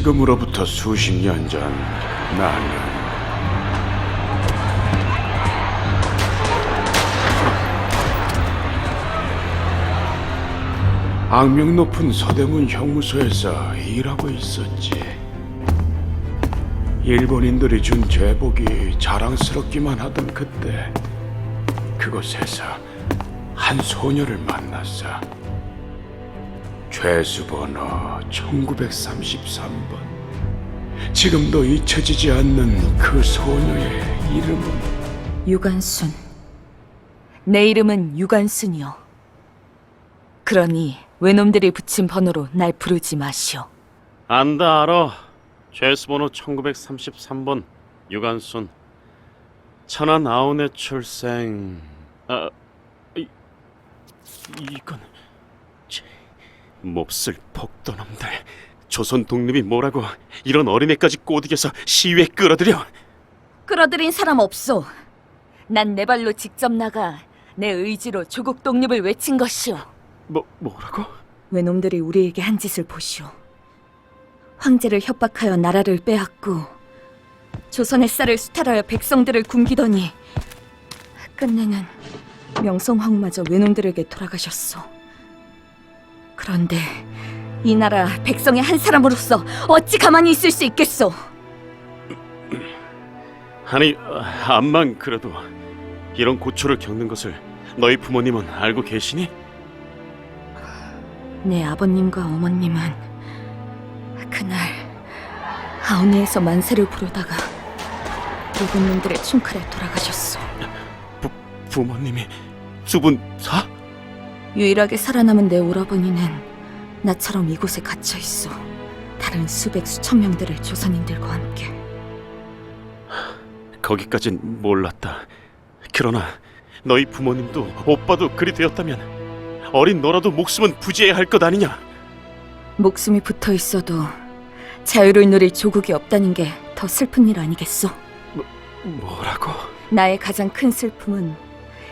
지금으로부터 수십 년 전 나는 악명 높은 서대문 형무소에서 일하고 있었지. 일본인들이 준 제복이 자랑스럽기만 하던 그때 그곳에서 한 소녀를 만났어. 죄수번호 1933번. 지금도 잊혀지지 않는 그 소녀의 이름은 유관순. 내 이름은 유관순이요. 그러니 외놈들이 붙인 번호로 날 부르지 마시오. 안다 알아. 죄수번호 1933번 유관순. 천안 아우네 출생. 아, 이, 이건 제, 몹쓸 폭도놈들. 조선 독립이 뭐라고 이런 어린애까지 꼬드겨서 시위에 끌어들여. 끌어들인 사람 없소. 난 내 발로 직접 나가 내 의지로 조국 독립을 외친 것이오. 뭐 뭐라고? 외놈들이 우리에게 한 짓을 보시오. 황제를 협박하여 나라를 빼앗고 조선의 쌀을 수탈하여 백성들을 굶기더니 끝내는 명성황후마저 외놈들에게 돌아가셨소. 그런데 이 나라 백성의 한 사람으로서 어찌 가만히 있을 수 있겠소? 아니 아, 암만 그래도 이런 고초를 겪는 것을 너희 부모님은 알고 계시니? 내 아버님과 어머님은 그날 아우네에서 만세를 부르다가 일본 놈들의 총칼에 돌아가셨소. 부모님이 두 분 다? 유일하게 살아남은 내 오라버니는 나처럼 이곳에 갇혀 있어. 다른 수백 수천 명들의 조선인들과 함께. 거기까진 몰랐다. 그러나 너희 부모님도 오빠도 그리 되었다면 어린 너라도 목숨은 부지해야 할 것 아니냐? 목숨이 붙어 있어도 자유를 누릴 조국이 없다는 게 더 슬픈 일 아니겠소? 뭐라고? 나의 가장 큰 슬픔은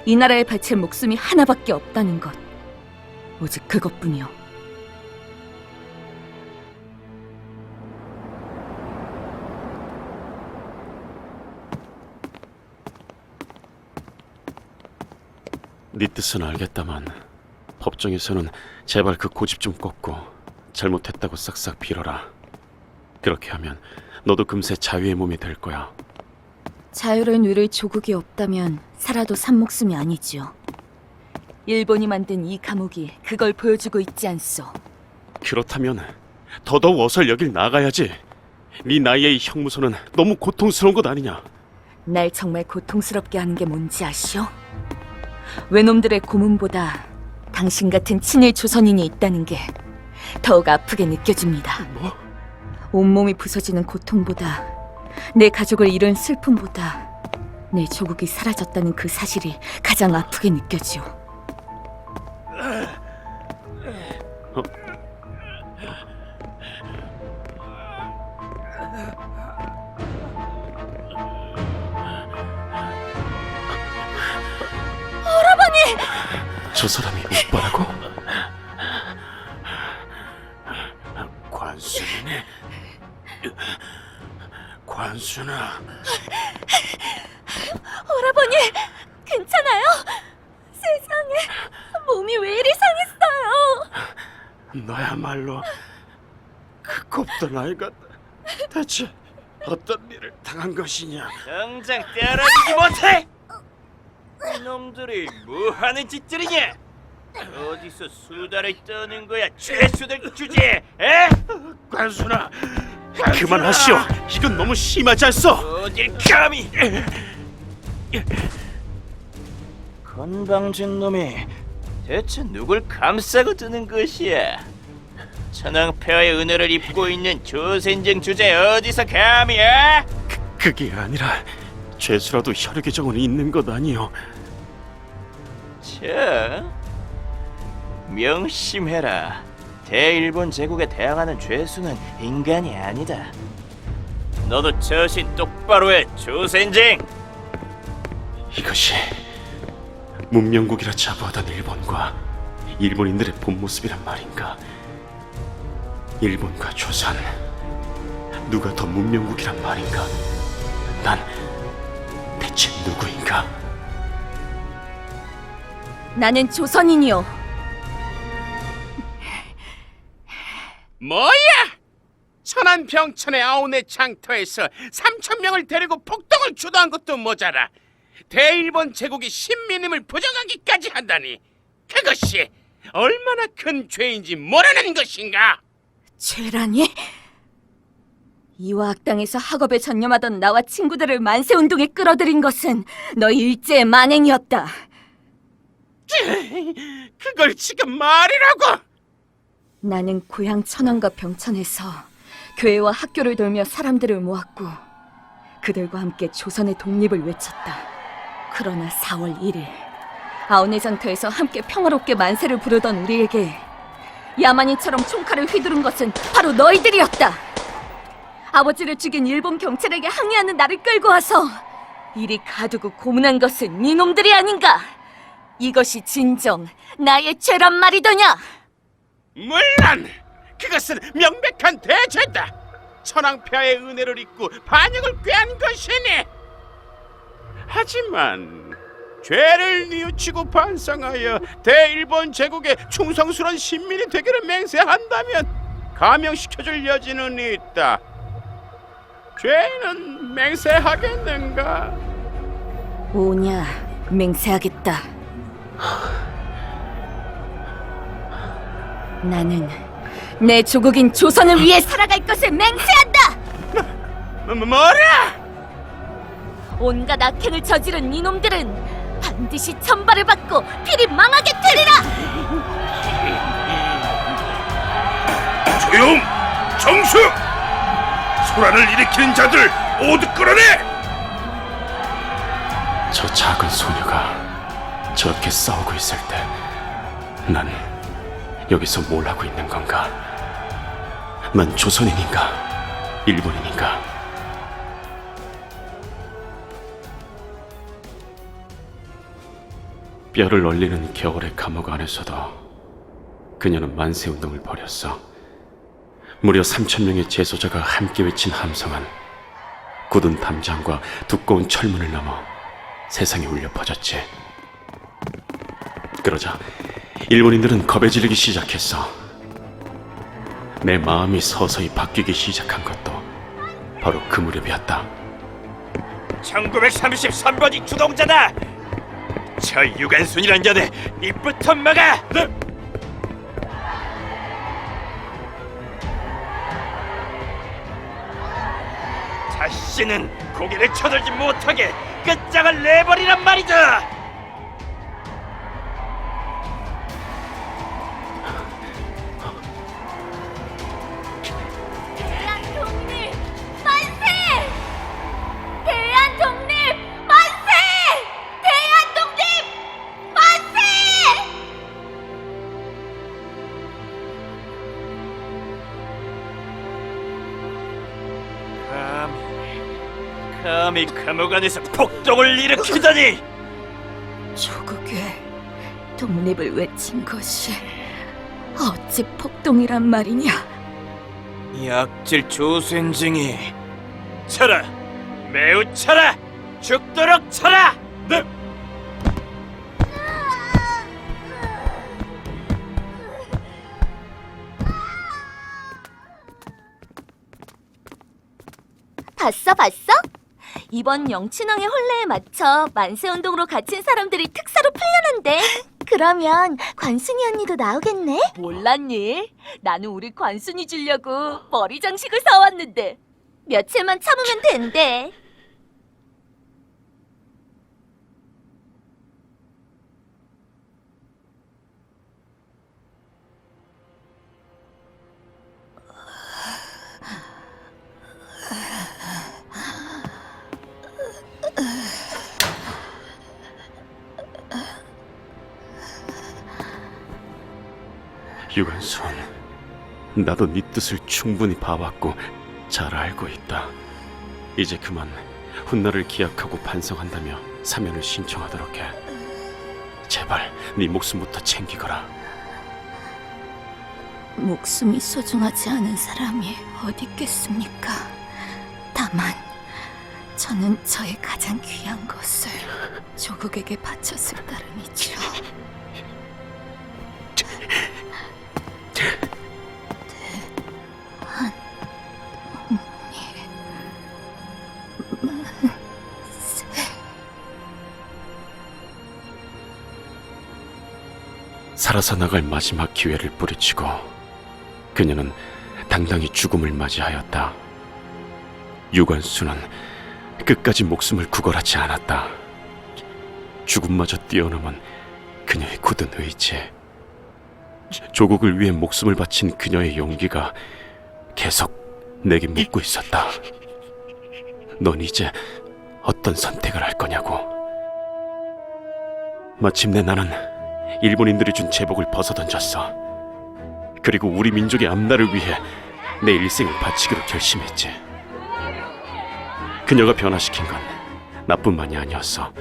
이 나라에 바칠 목숨이 하나밖에 없다는 것. 오직 그것뿐이요. 네 뜻은 알겠다만 법정에서는 제발 그 고집 좀 꺾고 잘못했다고 싹싹 빌어라. 그렇게 하면 너도 금세 자유의 몸이 될 거야. 자유를 누릴 조국이 없다면 살아도 산 목숨이 아니지요. 일본이 만든 이 감옥이 그걸 보여주고 있지 않소. 그렇다면 더더욱 어설 여길 나가야지. 네 나이의 이 형무소는 너무 고통스러운 것 아니냐? 날 정말 고통스럽게 하는 게 뭔지 아시오? 외놈들의 고문보다 당신 같은 친일 조선인이 있다는 게 더욱 아프게 느껴집니다. 뭐? 온몸이 부서지는 고통보다 내 가족을 잃은 슬픔보다 내 조국이 사라졌다는 그 사실이 가장 아프게 느껴지오. 저 사람이 오빠라고? 관순이네. 관순아. 오라버니, 괜찮아요? 세상에, 몸이 왜 이리 상했어요? 너야말로 그 곱던 아이가 대체 어떤 일을 당한 것이냐? 당장 때려주지 못해! 이놈들이 뭐하는 짓들이냐? 어디서 수다를 떠는 거야 죄수들 주제에 에? 관순아, 그만하시오. 이건 너무 심하지 않소? 어딜 감히 건방진 놈이 대체 누굴 감싸고 드는 것이야 천황폐하의 은혜를 입고 있는 조센정 주제 어디서 감히 에? 그게 아니라 죄수라도 혈육의 정원이 있는 것 아니오? 자, 명심해라. 대일본 제국에 대항하는 죄수는 인간이 아니다. 너도 처신 똑바로 해, 조센징. 이것이 문명국이라 자부하던 일본과 일본인들의 본 모습이란 말인가? 일본과 조선 누가 더 문명국이란 말인가? 난 대체 누구인가? 나는 조선인이요. 뭐야? 천안 병천의 아우네 장터에서 3천 명을 데리고 폭동을 주도한 것도 모자라 대일본 제국이 신민임을 부정하기까지 한다니 그것이 얼마나 큰 죄인지 모르는 것인가? 죄라니? 이화 학당에서 학업에 전념하던 나와 친구들을 만세운동에 끌어들인 것은 너희 일제의 만행이었다. 그걸 지금 말이라고? 나는 고향 천안과 병천에서 교회와 학교를 돌며 사람들을 모았고 그들과 함께 조선의 독립을 외쳤다. 그러나 4월 1일 아우네 장터에서 함께 평화롭게 만세를 부르던 우리에게 야만인처럼 총칼을 휘두른 것은 바로 너희들이었다. 아버지를 죽인 일본 경찰에게 항의하는 나를 끌고 와서 이리 가두고 고문한 것은 이놈들이 아닌가? 이것이 진정 나의 죄란 말이더냐? 물론 그것은 명백한 대죄다. 천황폐하의 은혜를 잊고 반역을 꾀한 것이니. 하지만 죄를 뉘우치고 반성하여 대일본 제국의 충성스러운 신민이 되기를 맹세한다면 감형시켜줄 여지는 있다. 죄는 맹세하겠는가? 오냐 맹세하겠다. 나는 내 조국인 조선을 위해 살아갈 것을 맹세한다. 뭐, 뭐- 뭐라? 온갖 악행을 저지른 이놈들은 반드시 천벌을 받고 필히 망하게 되리라. 조용! 정수! 소란을 일으키는 자들 모두 끌어내! 저 작은 소녀가 저렇게 싸우고 있을 때 난 여기서 뭘 하고 있는 건가? 난 조선인인가? 일본인인가? 뼈를 얼리는 겨울의 감옥 안에서도 그녀는 만세 운동을 벌였어. 무려 3천 명의 재소자가 함께 외친 함성은 굳은 담장과 두꺼운 철문을 넘어 세상에 울려 퍼졌지. 그러자 일본인들은 겁에 질리기 시작했어. 내 마음이 서서히 바뀌기 시작한 것도 바로 그 무렵이었다. 1933번이 주동자다. 저 유관순이란 년에 입부터 막아. 다시는 고개를 쳐들지 못하게 끝장을 내버리란 말이다. 감히, 감히 감옥 안에서 폭동을 일으키다니. 조국의 독립을 외친 것이 어찌 폭동이란 말이냐? 이 악질 조센징이 쳐라, 매우 쳐라, 죽도록 쳐라. 네. 봤어, 봤어? 이번 영친왕의 혼례에 맞춰 만세운동으로 갇힌 사람들이 특사로 풀려난대. 그러면 관순이 언니도 나오겠네? 몰랐니? 나는 우리 관순이 주려고 머리 장식을 사왔는데. 며칠만 참으면 된대. 유관순, 나도 네 뜻을 충분히 봐왔고 잘 알고 있다. 이제 그만 훗날을 기약하고 반성한다며 사면을 신청하도록 해. 제발 네 목숨부터 챙기거라. 목숨이 소중하지 않은 사람이 어디 있겠습니까? 다만 저는 저의 가장 귀한 것을 조국에게 바쳤을 따름이죠. 살아서 나갈 마지막 기회를 뿌리치고 그녀는 당당히 죽음을 맞이하였다. 유관수는 끝까지 목숨을 구걸하지 않았다. 죽음마저 뛰어넘은 그녀의 굳은 의지. 조국을 위해 목숨을 바친 그녀의 용기가 계속 내게 묻고 있었다. 넌 이제 어떤 선택을 할 거냐고. 마침내 나는 일본인들이 준 제복을 벗어던졌어. 그리고 우리 민족의 앞날을 위해 내 일생을 바치기로 결심했지. 그녀가 변화시킨 건 나뿐만이 아니었어.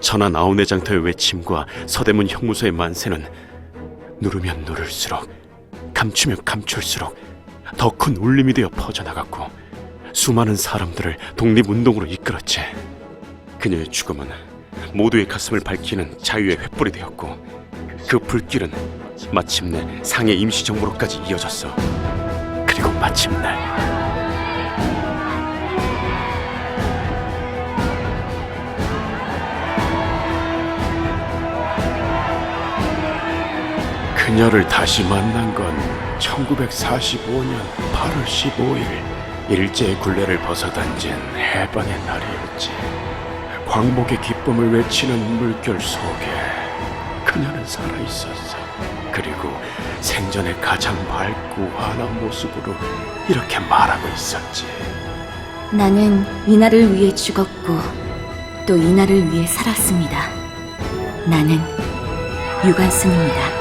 천안 아우네 장터의 외침과 서대문 형무소의 만세는 누르면 누를수록 감추면 감출수록 더 큰 울림이 되어 퍼져나갔고 수많은 사람들을 독립운동으로 이끌었지. 그녀의 죽음은 모두의 가슴을 밝히는 자유의 횃불이 되었고 그 불길은 마침내 상해 임시정부로까지 이어졌어. 그리고 마침내 그녀를 다시 만난 건 1945년 8월 15일 일제의 굴레를 벗어던진 해방의 날이었지. 광복의 기쁨을 외치는 물결 속에 그녀는 살아 있었어. 그리고 생전에 가장 밝고 환한 모습으로 이렇게 말하고 있었지. 나는 이날을 위해 죽었고 또 이날을 위해 살았습니다. 나는 유관순입니다.